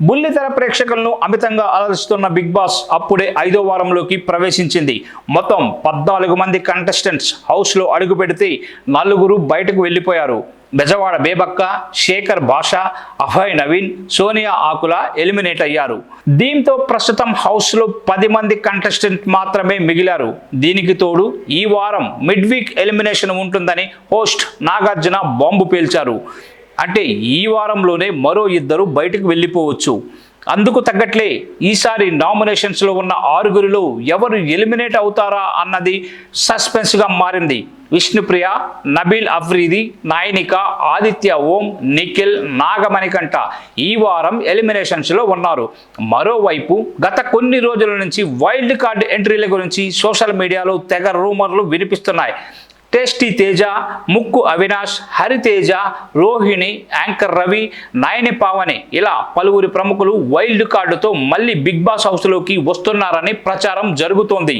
బుల్లితెర ప్రేక్షకులను అమితంగా అలరిస్తున్న బిగ్ బాస్ అప్పుడే ఐదో వారంలోకి ప్రవేశించింది. మొత్తం పద్నాలుగు మంది కంటెస్టెంట్స్ హౌస్లో అడుగు పెడితే నలుగురు బయటకు వెళ్ళిపోయారు. బెజవాడ బేబక్క శేఖర్ భాష అభయ్ నవీన్ సోనియా ఆకుల ఎలిమినేట్ అయ్యారు. దీంతో ప్రస్తుతం హౌస్లో పది మంది కంటెస్టెంట్ మాత్రమే మిగిలారు. దీనికి తోడు ఈ వారం మిడ్ వీక్ ఎలిమినేషన్ ఉంటుందని హోస్ట్ నాగార్జున బాంబు పేల్చారు. అంటే ఈ వారంలోనే మరో ఇద్దరు బయటకు వెళ్ళిపోవచ్చు. అందుకు తగ్గట్లే ఈసారి నామినేషన్స్లో ఉన్న ఆరుగురిలో ఎవరు ఎలిమినేట్ అవుతారా అన్నది సస్పెన్స్గా మారింది. విష్ణుప్రియ నబీల్ అఫ్రీది నాయనిక ఆదిత్య ఓం నిఖిల్ నాగమణికంట ఈ వారం ఎలిమినేషన్స్లో ఉన్నారు. మరోవైపు గత కొన్ని రోజుల నుంచి వైల్డ్ కార్డ్ ఎంట్రీల గురించి సోషల్ మీడియాలో తెగ రూమర్లు వినిపిస్తున్నాయి. టేస్టీ తేజ ముక్కు అవినాష్ హరితేజ రోహిణి యాంకర్ రవి నయని పావని ఇలా పలువురు ప్రముఖులు వైల్డ్ కార్డుతో మళ్ళీ బిగ్ బాస్ హౌస్లోకి వస్తున్నారని ప్రచారం జరుగుతోంది.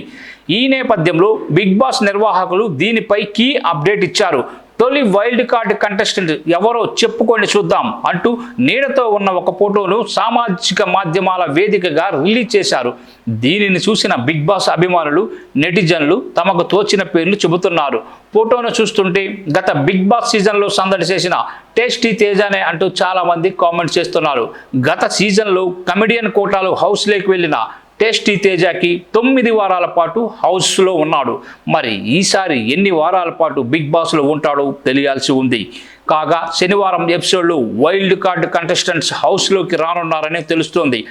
ఈ నేపథ్యంలో బిగ్ బాస్ నిర్వాహకులు దీనిపై కీ అప్డేట్ ఇచ్చారు. తొలి వైల్డ్ కార్డ్ కంటెస్టెంట్ ఎవరో చెప్పుకొని చూద్దాం అంటూ నీడతో ఉన్న ఒక ఫోటోను సామాజిక మాధ్యమాల వేదికగా రిలీజ్ చేశారు. దీనిని చూసిన బిగ్ బాస్ అభిమానులు నెటిజన్లు తమకు తోచిన పేర్లు చెబుతున్నారు. ఫోటోను చూస్తుంటే గత బిగ్ బాస్ సీజన్లో సందడి చేసిన టేస్టీ తేజానే అంటూ చాలామంది కామెంట్ చేస్తున్నారు. గత సీజన్లో కమెడియన్ కోటాలో హౌస్లోకి వెళ్ళిన టేస్టీ తేజాకి తొమ్మిది వారాల పాటు హౌస్లో ఉన్నాడు. మరి ఈసారి ఎన్ని వారాల పాటు బిగ్ బాస్లో ఉంటాడో తెలియాల్సి ఉంది. కాగా శనివారం ఎపిసోడ్లో వైల్డ్ కార్డ్ కంటెస్టెంట్స్ హౌస్లోకి రానున్నారని తెలుస్తోంది.